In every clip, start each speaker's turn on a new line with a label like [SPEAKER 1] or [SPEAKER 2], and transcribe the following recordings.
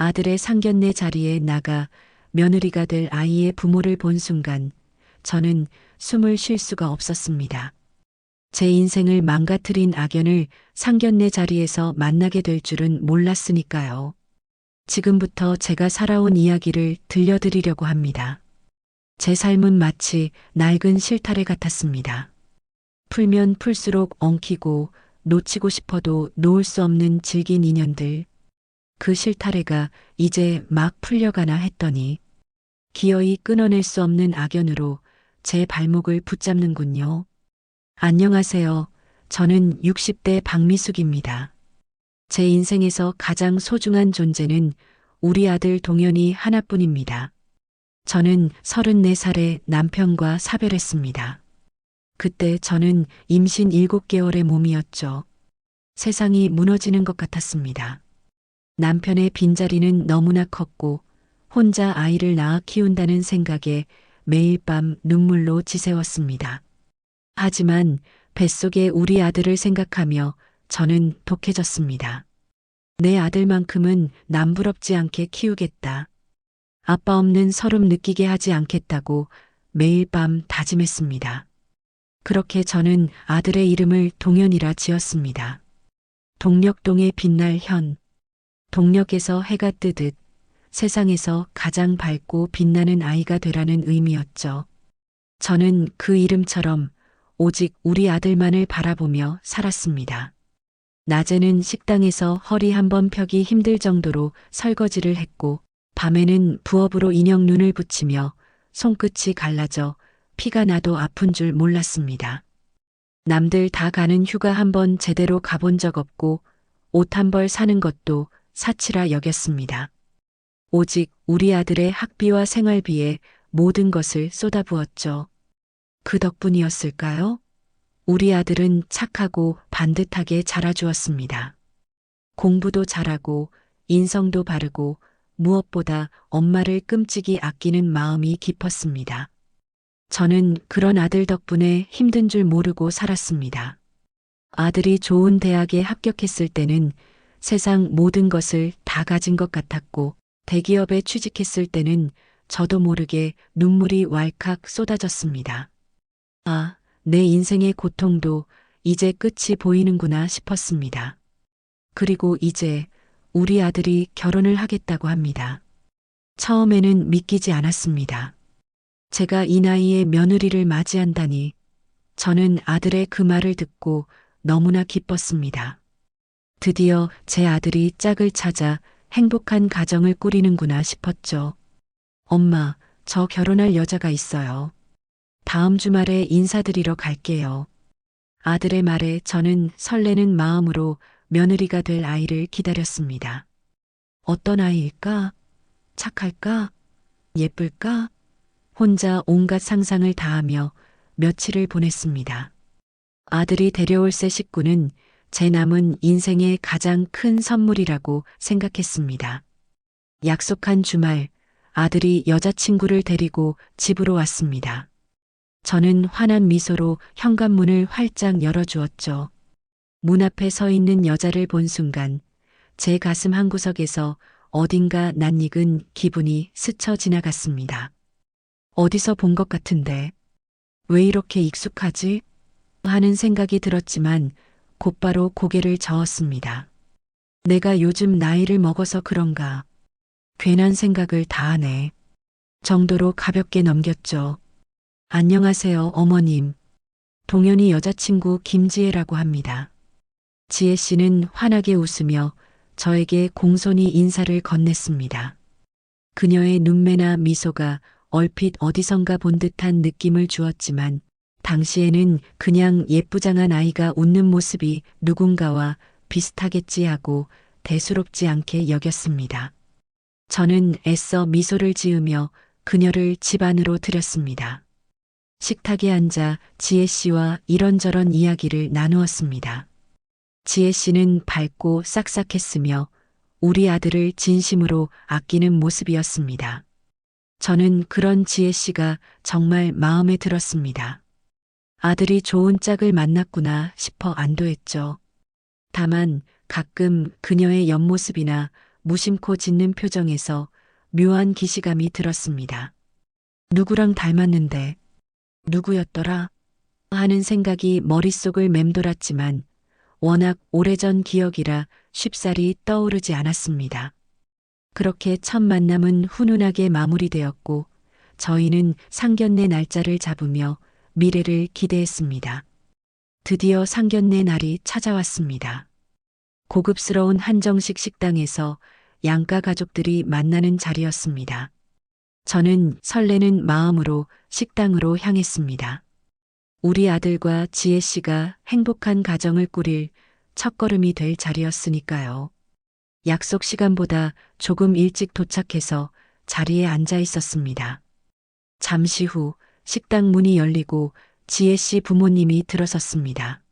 [SPEAKER 1] 아들의 상견례 자리에 나가 며느리가 될 아이의 부모를 본 순간 저는 숨을 쉴 수가 없었습니다. 제 인생을 망가뜨린 악연을 상견례 자리에서 만나게 될 줄은 몰랐으니까요. 지금부터 제가 살아온 이야기를 들려드리려고 합니다. 제 삶은 마치 낡은 실타래 같았습니다. 풀면 풀수록 엉키고 놓치고 싶어도 놓을 수 없는 질긴 인연들. 그 실타래가 이제 막 풀려가나 했더니 기어이 끊어낼 수 없는 악연으로 제 발목을 붙잡는군요. 안녕하세요. 저는 60대 박미숙입니다. 제 인생에서 가장 소중한 존재는 우리 아들 동현이 하나뿐입니다. 저는 34살에 남편과 사별했습니다. 그때 저는 임신 7개월의 몸이었죠. 세상이 무너지는 것 같았습니다. 남편의 빈자리는 너무나 컸고 혼자 아이를 낳아 키운다는 생각에 매일 밤 눈물로 지새웠습니다. 하지만 뱃속에 우리 아들을 생각하며 저는 독해졌습니다. 내 아들만큼은 남부럽지 않게 키우겠다. 아빠 없는 서름 느끼게 하지 않겠다고 매일 밤 다짐했습니다. 그렇게 저는 아들의 이름을 동현이라 지었습니다. 동력동에 빛날 현. 동력에서 해가 뜨듯 세상에서 가장 밝고 빛나는 아이가 되라는 의미였죠. 저는 그 이름처럼 오직 우리 아들만을 바라보며 살았습니다. 낮에는 식당에서 허리 한 번 펴기 힘들 정도로 설거지를 했고, 밤에는 부업으로 인형 눈을 붙이며 손끝이 갈라져 피가 나도 아픈 줄 몰랐습니다. 남들 다 가는 휴가 한 번 제대로 가본 적 없고, 옷 한 벌 사는 것도 사치라 여겼습니다. 오직 우리 아들의 학비와 생활비에 모든 것을 쏟아부었죠. 그 덕분이었을까요? 우리 아들은 착하고 반듯하게 자라주었습니다. 공부도 잘하고 인성도 바르고 무엇보다 엄마를 끔찍이 아끼는 마음이 깊었습니다. 저는 그런 아들 덕분에 힘든 줄 모르고 살았습니다. 아들이 좋은 대학에 합격했을 때는 세상 모든 것을 다 가진 것 같았고 대기업에 취직했을 때는 저도 모르게 눈물이 왈칵 쏟아졌습니다. 아, 내 인생의 고통도 이제 끝이 보이는구나 싶었습니다. 그리고 이제 우리 아들이 결혼을 하겠다고 합니다. 처음에는 믿기지 않았습니다. 제가 이 나이에 며느리를 맞이한다니 저는 아들의 그 말을 듣고 너무나 기뻤습니다. 드디어 제 아들이 짝을 찾아 행복한 가정을 꾸리는구나 싶었죠. 엄마, 저 결혼할 여자가 있어요. 다음 주말에 인사드리러 갈게요. 아들의 말에 저는 설레는 마음으로 며느리가 될 아이를 기다렸습니다. 어떤 아이일까? 착할까? 예쁠까? 혼자 온갖 상상을 다하며 며칠을 보냈습니다. 아들이 데려올 새 식구는 제 남은 인생의 가장 큰 선물이라고 생각했습니다. 약속한 주말, 아들이 여자친구를 데리고 집으로 왔습니다. 저는 환한 미소로 현관문을 활짝 열어주었죠. 문 앞에 서 있는 여자를 본 순간 제 가슴 한구석에서 어딘가 낯익은 기분이 스쳐 지나갔습니다. 어디서 본 것 같은데 왜 이렇게 익숙하지? 하는 생각이 들었지만 곧바로 고개를 저었습니다. 내가 요즘 나이를 먹어서 그런가 괜한 생각을 다 하네. 정도로 가볍게 넘겼죠. 안녕하세요, 어머님. 동현이 여자친구 김지혜라고 합니다. 지혜 씨는 환하게 웃으며 저에게 공손히 인사를 건넸습니다. 그녀의 눈매나 미소가 얼핏 어디선가 본 듯한 느낌을 주었지만 당시에는 그냥 예쁘장한 아이가 웃는 모습이 누군가와 비슷하겠지 하고 대수롭지 않게 여겼습니다. 저는 애써 미소를 지으며 그녀를 집 안으로 들였습니다. 식탁에 앉아 지혜 씨와 이런저런 이야기를 나누었습니다. 지혜 씨는 밝고 싹싹했으며 우리 아들을 진심으로 아끼는 모습이었습니다. 저는 그런 지혜 씨가 정말 마음에 들었습니다. 아들이 좋은 짝을 만났구나 싶어 안도했죠. 다만 가끔 그녀의 옆모습이나 무심코 짓는 표정에서 묘한 기시감이 들었습니다. 누구랑 닮았는데, 누구였더라? 하는 생각이 머릿속을 맴돌았지만 워낙 오래전 기억이라 쉽사리 떠오르지 않았습니다. 그렇게 첫 만남은 훈훈하게 마무리되었고 저희는 상견례 날짜를 잡으며 미래를 기대했습니다. 드디어 상견례 날이 찾아왔습니다. 고급스러운 한정식 식당에서 양가 가족들이 만나는 자리였습니다. 저는 설레는 마음으로 식당으로 향했습니다. 우리 아들과 지혜 씨가 행복한 가정을 꾸릴 첫걸음이 될 자리였으니까요. 약속 시간보다 조금 일찍 도착해서 자리에 앉아 있었습니다. 잠시 후 식당 문이 열리고 지혜 씨 부모님이 들어섰습니다.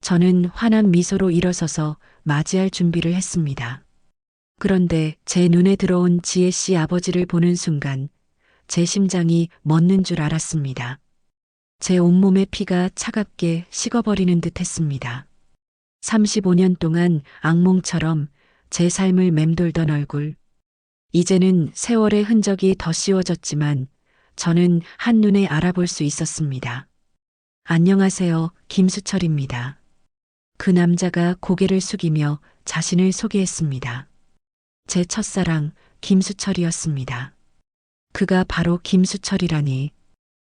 [SPEAKER 1] 저는 환한 미소로 일어서서 맞이할 준비를 했습니다. 그런데 제 눈에 들어온 지혜 씨 아버지를 보는 순간 제 심장이 멎는 줄 알았습니다. 제 온몸의 피가 차갑게 식어버리는 듯 했습니다. 35년 동안 악몽처럼 제 삶을 맴돌던 얼굴. 이제는 세월의 흔적이 더 씌워졌지만 저는 한눈에 알아볼 수 있었습니다. 안녕하세요, 김수철입니다. 그 남자가 고개를 숙이며 자신을 소개했습니다. 제 첫사랑 김수철이었습니다. 그가 바로 김수철이라니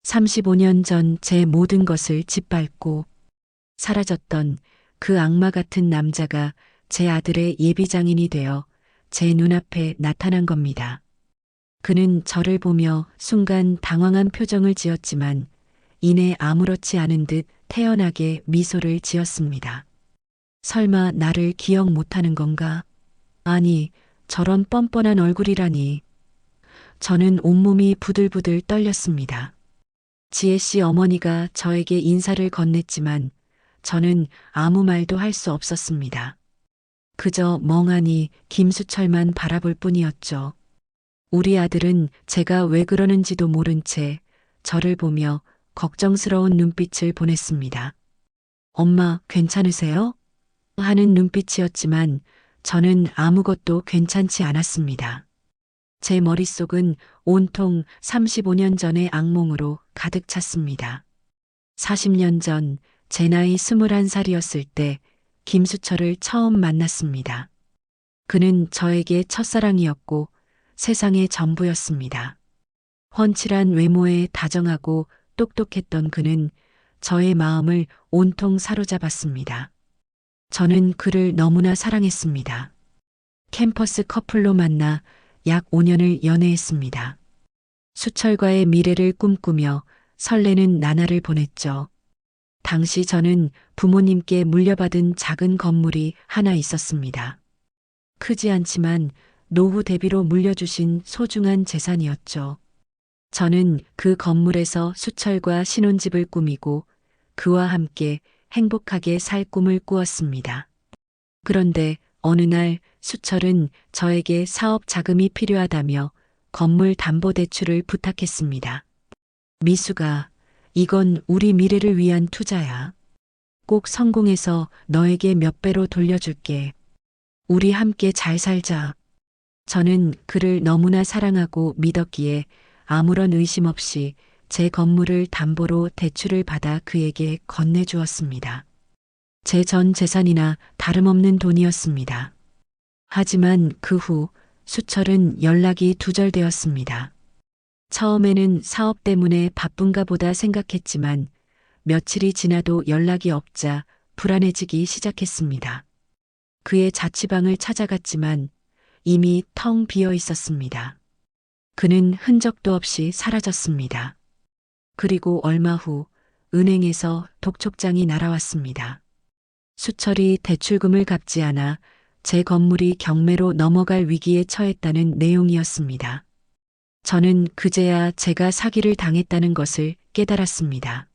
[SPEAKER 1] 35년 전 제 모든 것을 짓밟고 사라졌던 그 악마 같은 남자가 제 아들의 예비장인이 되어 제 눈앞에 나타난 겁니다. 그는 저를 보며 순간 당황한 표정을 지었지만 이내 아무렇지 않은 듯 태연하게 미소를 지었습니다. 설마 나를 기억 못하는 건가? 아니, 저런 뻔뻔한 얼굴이라니. 저는 온몸이 부들부들 떨렸습니다. 지혜 씨 어머니가 저에게 인사를 건넸지만 저는 아무 말도 할 수 없었습니다. 그저 멍하니 김수철만 바라볼 뿐이었죠. 우리 아들은 제가 왜 그러는지도 모른 채 저를 보며 걱정스러운 눈빛을 보냈습니다. 엄마, 괜찮으세요? 하는 눈빛이었지만 저는 아무것도 괜찮지 않았습니다. 제 머릿속은 온통 35년 전의 악몽으로 가득 찼습니다. 40년 전 제 나이 21살이었을 때 김수철을 처음 만났습니다. 그는 저에게 첫사랑이었고 세상의 전부였습니다. 훤칠한 외모에 다정하고 똑똑했던 그는 저의 마음을 온통 사로잡았습니다. 저는 그를 너무나 사랑했습니다. 캠퍼스 커플로 만나 약 5년을 연애했습니다. 수철과의 미래를 꿈꾸며 설레는 나날을 보냈죠. 당시 저는 부모님께 물려받은 작은 건물이 하나 있었습니다. 크지 않지만 노후 대비로 물려주신 소중한 재산이었죠. 저는 그 건물에서 수철과 신혼집을 꾸미고 그와 함께 행복하게 살 꿈을 꾸었습니다. 그런데 어느 날 수철은 저에게 사업 자금이 필요하다며 건물 담보대출을 부탁했습니다. 미수가 이건 우리 미래를 위한 투자야. 꼭 성공해서 너에게 몇 배로 돌려줄게. 우리 함께 잘 살자. 저는 그를 너무나 사랑하고 믿었기에 아무런 의심 없이 제 건물을 담보로 대출을 받아 그에게 건네주었습니다. 제 전 재산이나 다름없는 돈이었습니다. 하지만 그 후 수철은 연락이 두절되었습니다. 처음에는 사업 때문에 바쁜가 보다 생각했지만 며칠이 지나도 연락이 없자 불안해지기 시작했습니다. 그의 자취방을 찾아갔지만 이미 텅 비어 있었습니다. 그는 흔적도 없이 사라졌습니다. 그리고 얼마 후 은행에서 독촉장이 날아왔습니다. 수철이 대출금을 갚지 않아 제 건물이 경매로 넘어갈 위기에 처했다는 내용이었습니다. 저는 그제야 제가 사기를 당했다는 것을 깨달았습니다.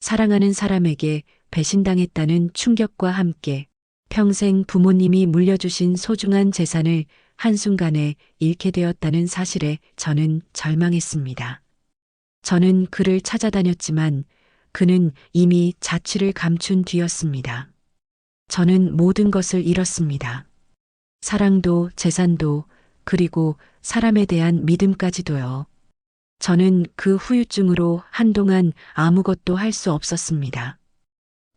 [SPEAKER 1] 사랑하는 사람에게 배신당했다는 충격과 함께 평생 부모님이 물려주신 소중한 재산을 한순간에 잃게 되었다는 사실에 저는 절망했습니다. 저는 그를 찾아다녔지만 그는 이미 자취를 감춘 뒤였습니다. 저는 모든 것을 잃었습니다. 사랑도 재산도 그리고 사람에 대한 믿음까지도요. 저는 그 후유증으로 한동안 아무것도 할 수 없었습니다.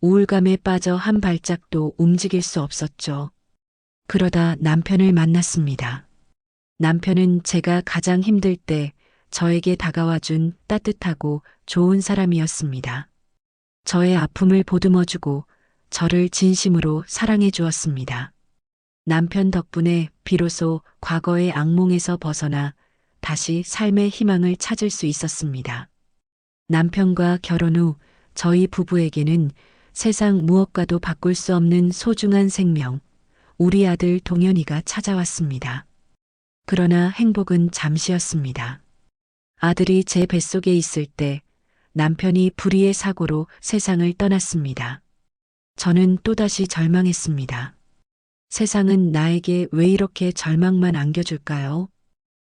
[SPEAKER 1] 우울감에 빠져 한 발짝도 움직일 수 없었죠. 그러다 남편을 만났습니다. 남편은 제가 가장 힘들 때 저에게 다가와 준 따뜻하고 좋은 사람이었습니다. 저의 아픔을 보듬어주고 저를 진심으로 사랑해 주었습니다. 남편 덕분에 비로소 과거의 악몽에서 벗어나 다시 삶의 희망을 찾을 수 있었습니다. 남편과 결혼 후 저희 부부에게는 세상 무엇과도 바꿀 수 없는 소중한 생명, 우리 아들 동현이가 찾아왔습니다. 그러나 행복은 잠시였습니다. 아들이 제 뱃속에 있을 때 남편이 불의의 사고로 세상을 떠났습니다. 저는 또다시 절망했습니다. 세상은 나에게 왜 이렇게 절망만 안겨줄까요?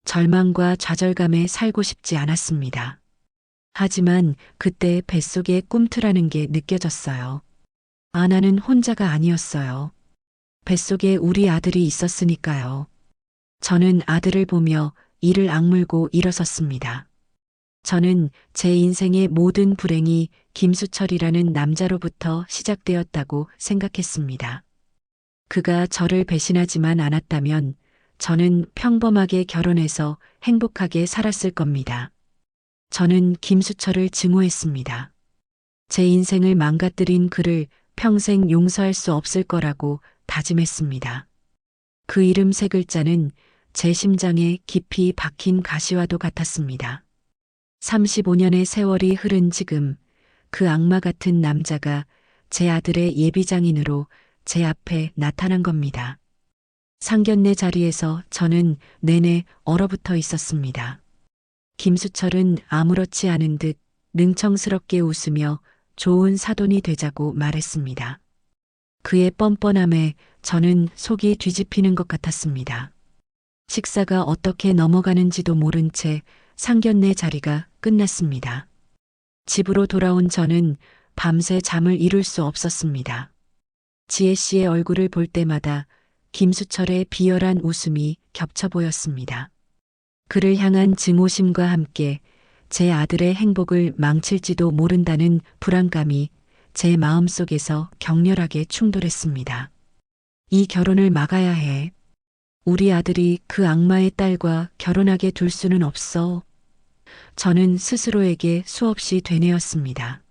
[SPEAKER 1] 절망과 좌절감에 살고 싶지 않았습니다. 하지만 그때 뱃속에 꿈틀하는 게 느껴졌어요. 아나는 혼자가 아니었어요. 뱃속에 우리 아들이 있었으니까요. 저는 아들을 보며 이를 악물고 일어섰습니다. 저는 제 인생의 모든 불행이 김수철이라는 남자로부터 시작되었다고 생각했습니다. 그가 저를 배신하지만 않았다면 저는 평범하게 결혼해서 행복하게 살았을 겁니다. 저는 김수철을 증오했습니다. 제 인생을 망가뜨린 그를 평생 용서할 수 없을 거라고 다짐했습니다. 그 이름 세 글자는 제 심장에 깊이 박힌 가시와도 같았습니다. 35년의 세월이 흐른 지금 그 악마 같은 남자가 제 아들의 예비장인으로 제 앞에 나타난 겁니다. 상견례 자리에서 저는 내내 얼어붙어 있었습니다. 김수철은 아무렇지 않은 듯 능청스럽게 웃으며 좋은 사돈이 되자고 말했습니다. 그의 뻔뻔함에 저는 속이 뒤집히는 것 같았습니다. 식사가 어떻게 넘어가는지도 모른 채 상견례 자리가 끝났습니다. 집으로 돌아온 저는 밤새 잠을 이룰 수 없었습니다. 지혜 씨의 얼굴을 볼 때마다 김수철의 비열한 웃음이 겹쳐 보였습니다. 그를 향한 증오심과 함께 제 아들의 행복을 망칠지도 모른다는 불안감이 제 마음 속에서 격렬하게 충돌했습니다. 이 결혼을 막아야 해. 우리 아들이 그 악마의 딸과 결혼하게 둘 수는 없어. 저는 스스로에게 수없이 되뇌었습니다.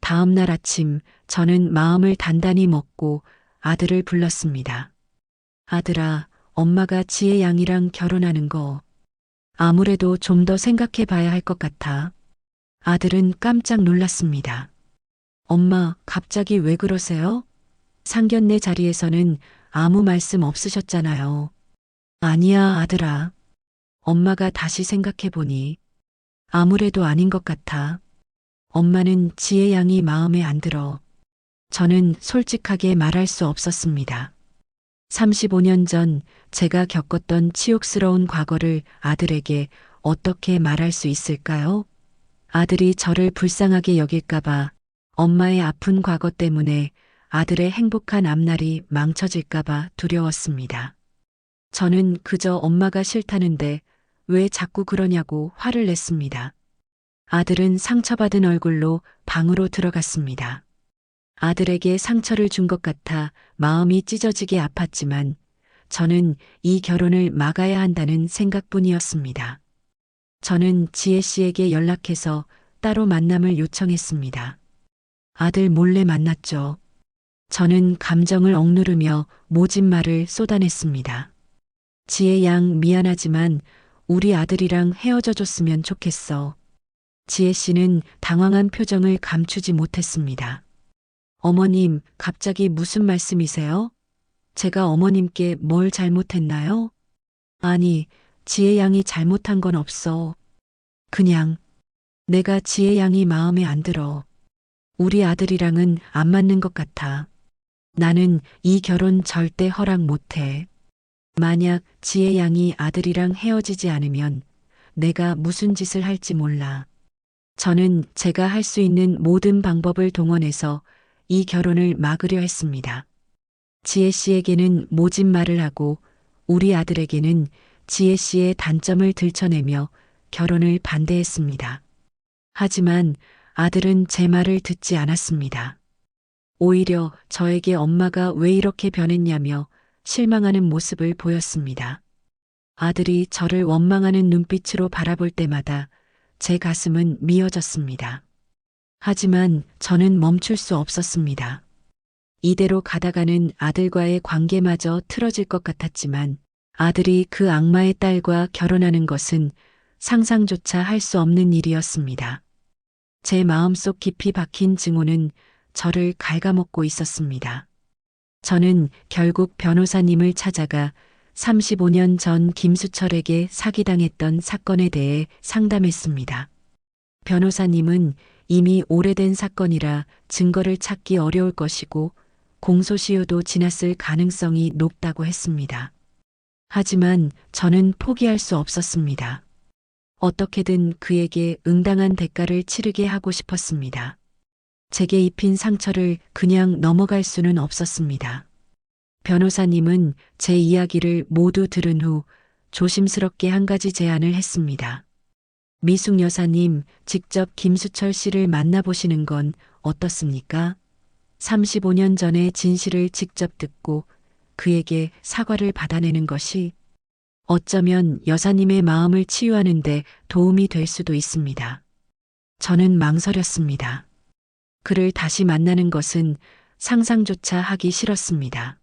[SPEAKER 1] 다음 날 아침 저는 마음을 단단히 먹고 아들을 불렀습니다. 아들아, 엄마가 지혜 양이랑 결혼하는 거 아무래도 좀 더 생각해 봐야 할 것 같아. 아들은 깜짝 놀랐습니다. 엄마, 갑자기 왜 그러세요? 상견례 자리에서는 아무 말씀 없으셨잖아요. 아니야, 아들아. 엄마가 다시 생각해 보니 아무래도 아닌 것 같아. 엄마는 지혜 양이 마음에 안 들어. 저는 솔직하게 말할 수 없었습니다. 35년 전 제가 겪었던 치욕스러운 과거를 아들에게 어떻게 말할 수 있을까요? 아들이 저를 불쌍하게 여길까봐 엄마의 아픈 과거 때문에 아들의 행복한 앞날이 망쳐질까봐 두려웠습니다. 저는 그저 엄마가 싫다는데 왜 자꾸 그러냐고 화를 냈습니다. 아들은 상처받은 얼굴로 방으로 들어갔습니다. 아들에게 상처를 준 것 같아 마음이 찢어지게 아팠지만 저는 이 결혼을 막아야 한다는 생각뿐이었습니다. 저는 지혜 씨에게 연락해서 따로 만남을 요청했습니다. 아들 몰래 만났죠. 저는 감정을 억누르며 모진 말을 쏟아냈습니다. 지혜 양 미안하지만 우리 아들이랑 헤어져 줬으면 좋겠어. 지혜 씨는 당황한 표정을 감추지 못했습니다. 어머님, 갑자기 무슨 말씀이세요? 제가 어머님께 뭘 잘못했나요? 아니, 지혜 양이 잘못한 건 없어. 그냥 내가 지혜 양이 마음에 안 들어. 우리 아들이랑은 안 맞는 것 같아. 나는 이 결혼 절대 허락 못 해. 만약 지혜 양이 아들이랑 헤어지지 않으면 내가 무슨 짓을 할지 몰라. 저는 제가 할 수 있는 모든 방법을 동원해서 이 결혼을 막으려 했습니다. 지혜 씨에게는 모진 말을 하고 우리 아들에게는 지혜 씨의 단점을 들춰내며 결혼을 반대했습니다. 하지만 아들은 제 말을 듣지 않았습니다. 오히려 저에게 엄마가 왜 이렇게 변했냐며 실망하는 모습을 보였습니다. 아들이 저를 원망하는 눈빛으로 바라볼 때마다 제 가슴은 미어졌습니다. 하지만 저는 멈출 수 없었습니다. 이대로 가다가는 아들과의 관계마저 틀어질 것 같았지만 아들이 그 악마의 딸과 결혼하는 것은 상상조차 할 수 없는 일이었습니다. 제 마음속 깊이 박힌 증오는 저를 갉아먹고 있었습니다. 저는 결국 변호사님을 찾아가 35년 전 김수철에게 사기당했던 사건에 대해 상담했습니다. 변호사님은 이미 오래된 사건이라 증거를 찾기 어려울 것이고 공소시효도 지났을 가능성이 높다고 했습니다. 하지만 저는 포기할 수 없었습니다. 어떻게든 그에게 응당한 대가를 치르게 하고 싶었습니다. 제게 입힌 상처를 그냥 넘어갈 수는 없었습니다. 변호사님은 제 이야기를 모두 들은 후 조심스럽게 한 가지 제안을 했습니다. 미숙 여사님, 직접 김수철 씨를 만나보시는 건 어떻습니까? 35년 전의 진실을 직접 듣고 그에게 사과를 받아내는 것이 어쩌면 여사님의 마음을 치유하는데 도움이 될 수도 있습니다. 저는 망설였습니다. 그를 다시 만나는 것은 상상조차 하기 싫었습니다.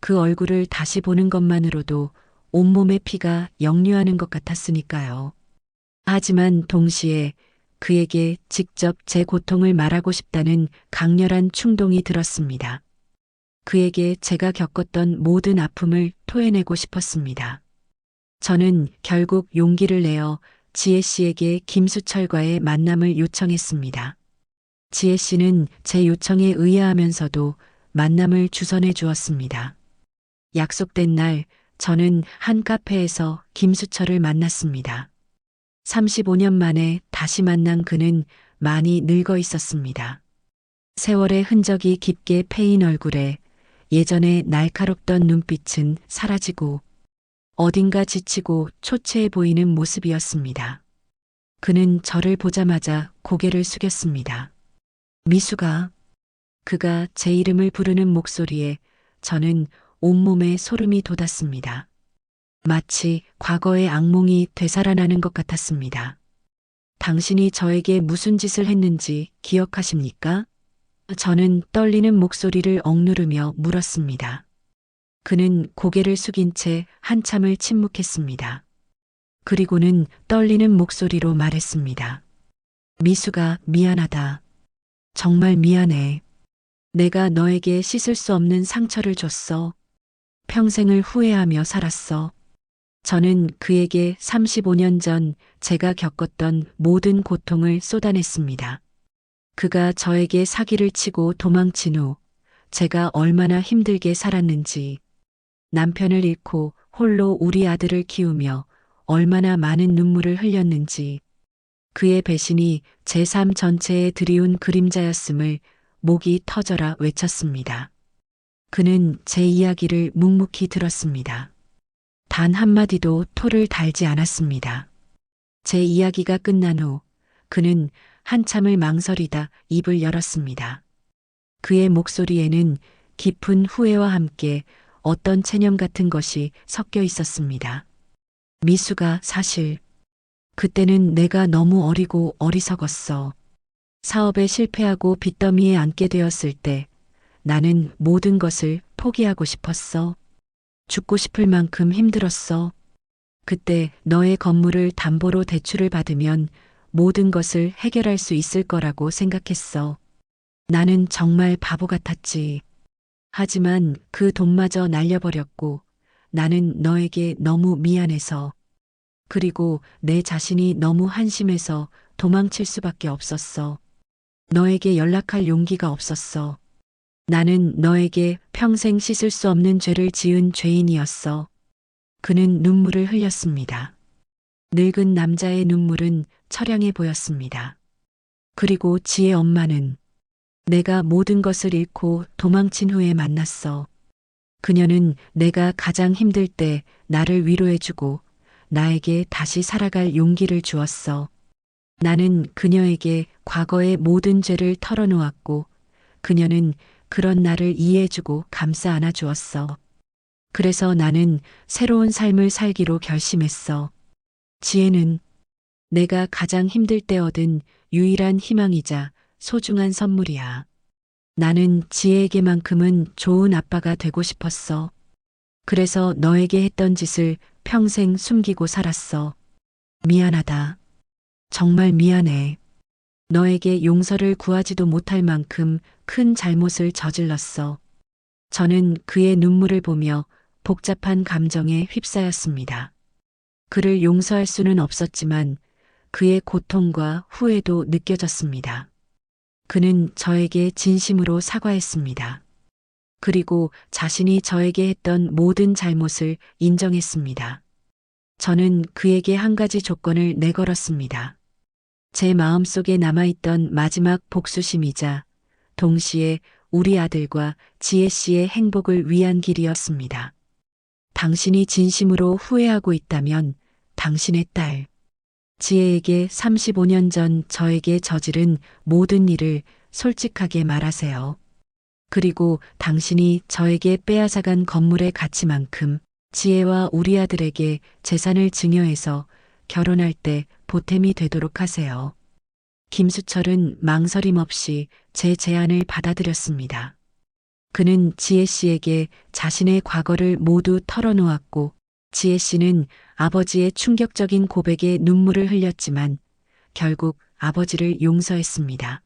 [SPEAKER 1] 그 얼굴을 다시 보는 것만으로도 온몸의 피가 역류하는 것 같았으니까요. 하지만 동시에 그에게 직접 제 고통을 말하고 싶다는 강렬한 충동이 들었습니다. 그에게 제가 겪었던 모든 아픔을 토해내고 싶었습니다. 저는 결국 용기를 내어 지혜 씨에게 김수철과의 만남을 요청했습니다. 지혜 씨는 제 요청에 의아하면서도 만남을 주선해 주었습니다. 약속된 날 저는 한 카페에서 김수철을 만났습니다. 35년 만에 다시 만난 그는 많이 늙어 있었습니다. 세월의 흔적이 깊게 패인 얼굴에 예전에 날카롭던 눈빛은 사라지고 어딘가 지치고 초췌해 보이는 모습이었습니다. 그는 저를 보자마자 고개를 숙였습니다. 미수가 그가 제 이름을 부르는 목소리에 저는 온몸에 소름이 돋았습니다. 마치 과거의 악몽이 되살아나는 것 같았습니다. 당신이 저에게 무슨 짓을 했는지 기억하십니까? 저는 떨리는 목소리를 억누르며 물었습니다. 그는 고개를 숙인 채 한참을 침묵했습니다. 그리고는 떨리는 목소리로 말했습니다. 미수가 미안하다. 정말 미안해. 내가 너에게 씻을 수 없는 상처를 줬어. 평생을 후회하며 살았어. 저는 그에게 35년 전 제가 겪었던 모든 고통을 쏟아냈습니다. 그가 저에게 사기를 치고 도망친 후 제가 얼마나 힘들게 살았는지, 남편을 잃고 홀로 우리 아들을 키우며 얼마나 많은 눈물을 흘렸는지, 그의 배신이 제 삶 전체에 드리운 그림자였음을 목이 터져라 외쳤습니다. 그는 제 이야기를 묵묵히 들었습니다. 단 한마디도 토를 달지 않았습니다. 제 이야기가 끝난 후 그는 한참을 망설이다 입을 열었습니다. 그의 목소리에는 깊은 후회와 함께 어떤 체념 같은 것이 섞여 있었습니다. 미수가 사실 그때는 내가 너무 어리고 어리석었어. 사업에 실패하고 빚더미에 앉게 되었을 때 나는 모든 것을 포기하고 싶었어. 죽고 싶을 만큼 힘들었어. 그때 너의 건물을 담보로 대출을 받으면 모든 것을 해결할 수 있을 거라고 생각했어. 나는 정말 바보 같았지. 하지만 그 돈마저 날려버렸고 나는 너에게 너무 미안해서 그리고 내 자신이 너무 한심해서 도망칠 수밖에 없었어. 너에게 연락할 용기가 없었어. 나는 너에게 평생 씻을 수 없는 죄를 지은 죄인이었어. 그는 눈물을 흘렸습니다. 늙은 남자의 눈물은 처량해 보였습니다. 그리고 지의 엄마는 내가 모든 것을 잃고 도망친 후에 만났어. 그녀는 내가 가장 힘들 때 나를 위로해주고 나에게 다시 살아갈 용기를 주었어. 나는 그녀에게 과거의 모든 죄를 털어놓았고 그녀는 그런 나를 이해해주고 감싸 안아 주었어. 그래서 나는 새로운 삶을 살기로 결심했어. 지혜는 내가 가장 힘들 때 얻은 유일한 희망이자 소중한 선물이야. 나는 지혜에게만큼은 좋은 아빠가 되고 싶었어. 그래서 너에게 했던 짓을 평생 숨기고 살았어. 미안하다. 정말 미안해. 너에게 용서를 구하지도 못할 만큼 큰 잘못을 저질렀어. 저는 그의 눈물을 보며 복잡한 감정에 휩싸였습니다. 그를 용서할 수는 없었지만 그의 고통과 후회도 느껴졌습니다. 그는 저에게 진심으로 사과했습니다. 그리고 자신이 저에게 했던 모든 잘못을 인정했습니다. 저는 그에게 한 가지 조건을 내걸었습니다. 제 마음속에 남아있던 마지막 복수심이자 동시에 우리 아들과 지혜 씨의 행복을 위한 길이었습니다. 당신이 진심으로 후회하고 있다면 당신의 딸, 지혜에게 35년 전 저에게 저지른 모든 일을 솔직하게 말하세요. 그리고 당신이 저에게 빼앗아간 건물의 가치만큼 지혜와 우리 아들에게 재산을 증여해서 결혼할 때 보탬이 되도록 하세요. 김수철은 망설임 없이 제 제안을 받아들였습니다. 그는 지혜 씨에게 자신의 과거를 모두 털어놓았고 지혜 씨는 아버지의 충격적인 고백에 눈물을 흘렸지만 결국 아버지를 용서했습니다.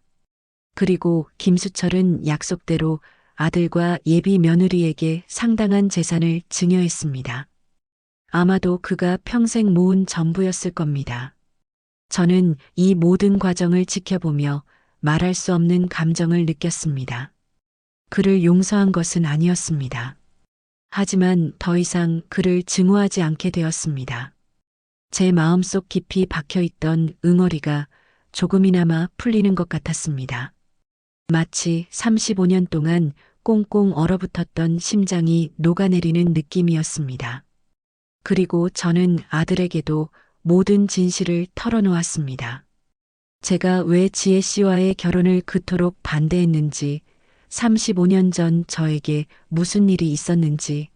[SPEAKER 1] 그리고 김수철은 약속대로 아들과 예비 며느리에게 상당한 재산을 증여했습니다. 아마도 그가 평생 모은 전부였을 겁니다. 저는 이 모든 과정을 지켜보며 말할 수 없는 감정을 느꼈습니다. 그를 용서한 것은 아니었습니다. 하지만 더 이상 그를 증오하지 않게 되었습니다. 제 마음속 깊이 박혀 있던 응어리가 조금이나마 풀리는 것 같았습니다. 마치 35년 동안 꽁꽁 얼어붙었던 심장이 녹아내리는 느낌이었습니다. 그리고 저는 아들에게도 모든 진실을 털어놓았습니다. 제가 왜 지혜 씨와의 결혼을 그토록 반대했는지, 35년 전 저에게 무슨 일이 있었는지,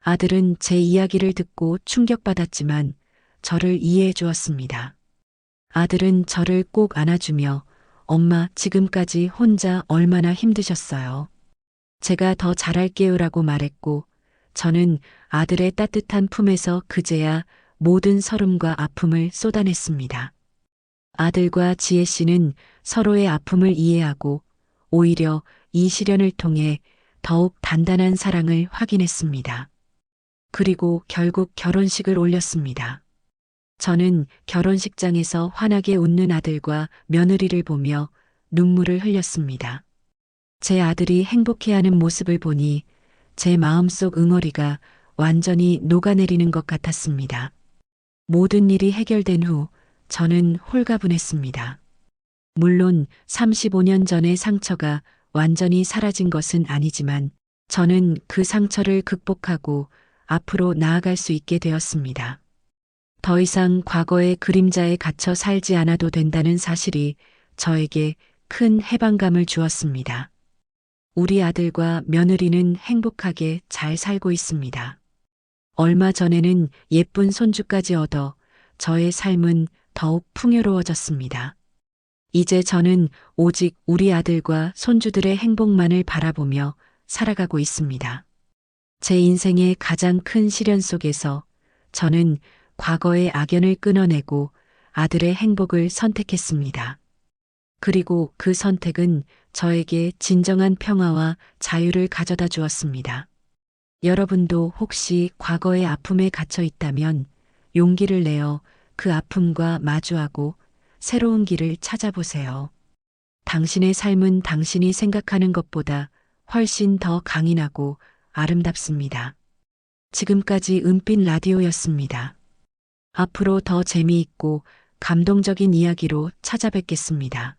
[SPEAKER 1] 아들은 제 이야기를 듣고 충격받았지만 저를 이해해 주었습니다. 아들은 저를 꼭 안아주며 엄마 지금까지 혼자 얼마나 힘드셨어요. 제가 더 잘할게요라고 말했고 저는 아들의 따뜻한 품에서 그제야 모든 서름과 아픔을 쏟아냈습니다. 아들과 지혜 씨는 서로의 아픔을 이해하고 오히려 이 시련을 통해 더욱 단단한 사랑을 확인했습니다. 그리고 결국 결혼식을 올렸습니다. 저는 결혼식장에서 환하게 웃는 아들과 며느리를 보며 눈물을 흘렸습니다. 제 아들이 행복해하는 모습을 보니 제 마음속 응어리가 완전히 녹아내리는 것 같았습니다. 모든 일이 해결된 후 저는 홀가분했습니다. 물론 35년 전의 상처가 완전히 사라진 것은 아니지만 저는 그 상처를 극복하고 앞으로 나아갈 수 있게 되었습니다. 더 이상 과거의 그림자에 갇혀 살지 않아도 된다는 사실이 저에게 큰 해방감을 주었습니다. 우리 아들과 며느리는 행복하게 잘 살고 있습니다. 얼마 전에는 예쁜 손주까지 얻어 저의 삶은 더욱 풍요로워졌습니다. 이제 저는 오직 우리 아들과 손주들의 행복만을 바라보며 살아가고 있습니다. 제 인생의 가장 큰 시련 속에서 저는 과거의 악연을 끊어내고 아들의 행복을 선택했습니다. 그리고 그 선택은 저에게 진정한 평화와 자유를 가져다 주었습니다. 여러분도 혹시 과거의 아픔에 갇혀 있다면 용기를 내어 그 아픔과 마주하고 새로운 길을 찾아보세요. 당신의 삶은 당신이 생각하는 것보다 훨씬 더 강인하고 아름답습니다. 지금까지 은빛 라디오였습니다. 앞으로 더 재미있고 감동적인 이야기로 찾아뵙겠습니다.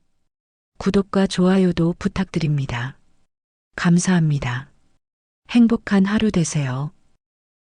[SPEAKER 1] 구독과 좋아요도 부탁드립니다. 감사합니다. 행복한 하루 되세요.